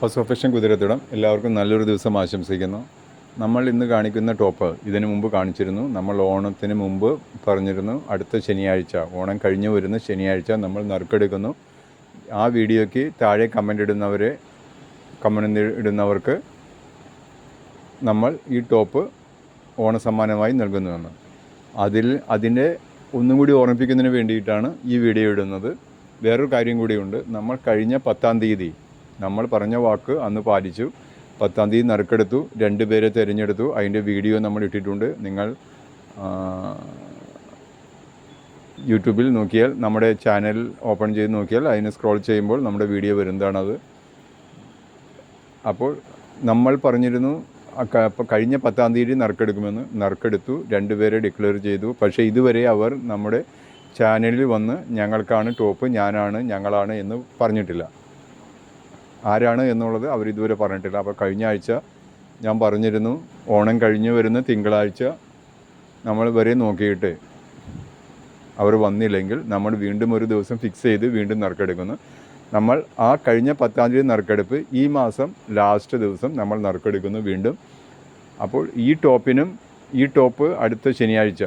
House of fashion കുതിരത്തിടം. എല്ലാവർക്കും നല്ലൊരു ദിവസം ആശംസിക്കുന്നു. നമ്മൾ ഇന്ന് കാണിക്കുന്ന ടോപ്പ് ഇതിനു മുമ്പ് കാണിച്ചിരുന്നു. നമ്മൾ ഓണത്തിന് മുമ്പ് പറഞ്ഞിരുന്നു. അടുത്ത ശനിയാഴ്ച ഓണം കഴിഞ്ഞു വരുന്ന ശനിയാഴ്ച നമ്മൾ നറുക്കെടുക്കുന്നു. ആ വീഡിയോയ്ക്ക് താഴെ കമന്റ് ഇടുന്നവരെ കമന്റ് ഇടുന്നവർക്ക് നമ്മൾ ഈ ടോപ്പ് ഓണസമ്മാനമായി നൽകുന്നുവെന്ന്. അതിൽ അതിന്റെ ഒന്നും കൂടി ഓർമ്മിപ്പിക്കുന്നതിന് വേണ്ടിയിട്ടാണ് ഈ വീഡിയോ ഇടുന്നത്. വേറൊരു കാര്യം കൂടിയുണ്ട്. നമ്മൾ കഴിഞ്ഞ പത്താം തീയതി നമ്മൾ പറഞ്ഞ വാക്ക് അന്ന് പാലിച്ചു. പത്താം തീയതി നറുക്കെടുത്തു. രണ്ട് പേരെ തിരഞ്ഞെടുത്തു. അതിന്റെ വീഡിയോ നമ്മൾ ഇട്ടിട്ടുണ്ട്. നിങ്ങൾ യൂട്യൂബിൽ നോക്കിയാൽ നമ്മുടെ ചാനൽ ഓപ്പൺ ചെയ്ത് നോക്കിയാൽ അതിന് സ്ക്രോൾ ചെയ്യുമ്പോൾ നമ്മുടെ വീഡിയോ വരുന്നതാണത്. അപ്പോൾ നമ്മൾ പറഞ്ഞിരുന്നു കഴിഞ്ഞ പത്താം തീയതി നറുക്കെടുക്കുമെന്ന്. നറുക്കെടുത്തു. രണ്ടുപേരെ ഡിക്ലെയർ ചെയ്തു. പക്ഷേ ഇതുവരെ അവർ നമ്മുടെ ചാനലിൽ വന്ന് ഞങ്ങൾക്കാണ് ടോപ്പ് ഞാനാണ് ഞങ്ങളാണ് എന്ന് പറഞ്ഞിട്ടില്ല. ആരാണ് എന്നുള്ളത് അവർ ഇതുവരെ പറഞ്ഞിട്ടില്ല. അപ്പോൾ കഴിഞ്ഞ ആഴ്ച ഞാൻ പറഞ്ഞിരുന്നു ഓണം കഴിഞ്ഞ് വരുന്ന തിങ്കളാഴ്ച നമ്മൾ വരെ നോക്കിയിട്ട് അവർ വന്നില്ലെങ്കിൽ നമ്മൾ വീണ്ടും ഒരു ദിവസം ഫിക്സ് ചെയ്ത് വീണ്ടും നറുക്കെടുക്കുന്നു. നമ്മൾ ആ കഴിഞ്ഞ പത്താം തീയതി നറുക്കെടുപ്പ് ഈ മാസം ലാസ്റ്റ് ദിവസം നമ്മൾ നറുക്കെടുക്കുന്നു വീണ്ടും. അപ്പോൾ ഈ ടോപ്പിനും ഈ ടോപ്പ് അടുത്ത ശനിയാഴ്ച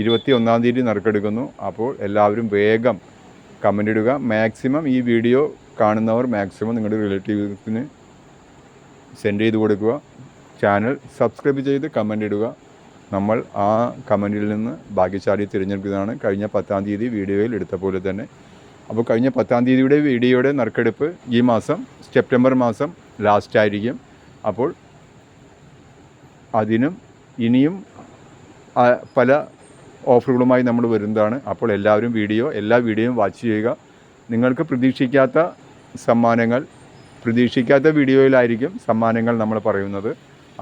ഇരുപത്തി ഒന്നാം തീയതി നറുക്കെടുക്കുന്നു. അപ്പോൾ എല്ലാവരും വേഗം കമന്റ് ഇടുക. മാക്സിമം ഈ വീഡിയോ കാണുന്നവർ മാക്സിമം നിങ്ങളുടെ റിലേറ്റീവ്സിന് സെൻഡ് ചെയ്ത് കൊടുക്കുക. ചാനൽ സബ്സ്ക്രൈബ് ചെയ്ത് കമന്റ് ഇടുക. നമ്മൾ ആ കമന്റിൽ നിന്ന് ഭാഗ്യശാലി തിരഞ്ഞെടുക്കുന്നതാണ്. കഴിഞ്ഞ പത്താം തീയതി വീഡിയോയിൽ എടുത്ത പോലെ തന്നെ. അപ്പോൾ കഴിഞ്ഞ പത്താം തീയതിയുടെ വീഡിയോയുടെ നറുക്കെടുപ്പ് ഈ മാസം സെപ്റ്റംബർ മാസം ലാസ്റ്റ് ആയിരിക്കും. അപ്പോൾ അതിനും ഇനിയും പല ഓഫറുകളുമായി നമ്മൾ വരുന്നതാണ്. അപ്പോൾ എല്ലാവരും വീഡിയോ എല്ലാ വീഡിയോയും വാച്ച് ചെയ്യുക. നിങ്ങൾക്ക് പ്രതീക്ഷിക്കാത്ത സമ്മാനങ്ങൾ. പ്രതീക്ഷിക്കാത്ത വീഡിയോയിലായിരിക്കും സമ്മാനങ്ങൾ നമ്മൾ പറയുന്നത്.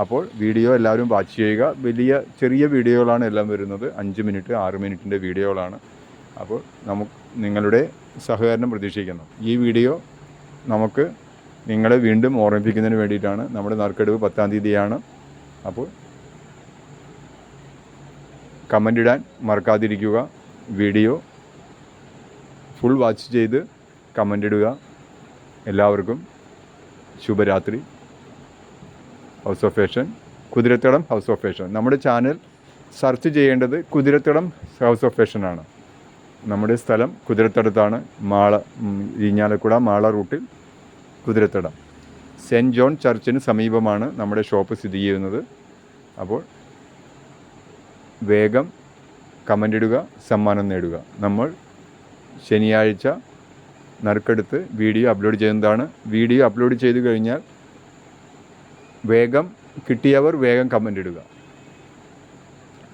അപ്പോൾ വീഡിയോ എല്ലാവരും വാച്ച് ചെയ്യുക. വലിയ ചെറിയ വീഡിയോകളാണ് എല്ലാം വരുന്നത്. അഞ്ച് മിനിറ്റ് ആറ് മിനിറ്റിന്റെ വീഡിയോകളാണ്. അപ്പോൾ നമുക്ക് നിങ്ങളുടെ സഹകരണം പ്രതീക്ഷിക്കുന്നു. ഈ വീഡിയോ നമുക്ക് നിങ്ങളെ വീണ്ടും ഓർമ്മിപ്പിക്കുന്നതിന് വേണ്ടിയിട്ടാണ്. നമ്മുടെ നറുക്കെടുപ്പ് പത്താം തീയതിയാണ്. അപ്പോൾ കമന്റ് ഇടാൻ മറക്കാതിരിക്കുക. വീഡിയോ ഫുൾ വാച്ച് ചെയ്ത് കമന്റ് ഇടുക. എല്ലാവർക്കും ശുഭരാത്രി. House of fashion Kuthirathadam house of fashion നമ്മുടെ ചാനൽ സെർച്ച് ചെയ്യേണ്ടത് കുതിരത്തടം ഹൗസ് ഓഫ് ഫേഷൻ ആണ്. നമ്മുടെ സ്ഥലം കുതിരത്തടത്താണ്. മാള ഇരിഞ്ഞാലക്കുട മാള റൂട്ടിൽ കുതിരത്തടം. സെന്റ് ജോൺ ചർച്ചിന് സമീപമാണ് നമ്മുടെ ഷോപ്പ് സ്ഥിതി ചെയ്യുന്നത്. അപ്പോൾ വേഗം കമന്റ് ഇടുക സമ്മാനം നേടുക. നമ്മൾ ശനിയാഴ്ച നറുക്കെടുത്ത് വീഡിയോ അപ്ലോഡ് ചെയ്യുന്നതാണ്. വീഡിയോ അപ്ലോഡ് ചെയ്ത് കഴിഞ്ഞാൽ വേഗം കിട്ടിയവർ വേഗം കമന്റ് ഇടുക.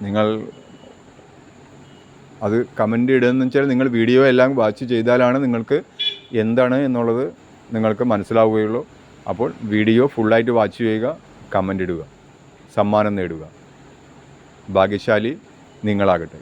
നിങ്ങൾ അത് കമന്റ് ഇടുകയെന്ന് വെച്ചാൽ നിങ്ങൾ വീഡിയോ എല്ലാം വാച്ച് ചെയ്താലാണ് നിങ്ങൾക്ക് എന്താണ് എന്നുള്ളത് നിങ്ങൾക്ക് മനസ്സിലാവുകയുള്ളൂ. അപ്പോൾ വീഡിയോ ഫുള്ളായിട്ട് വാച്ച് ചെയ്യുക കമന്റ് ഇടുക സമ്മാനം നേടുക. ഭാഗ്യശാലി നിങ്ങളാകട്ടെ.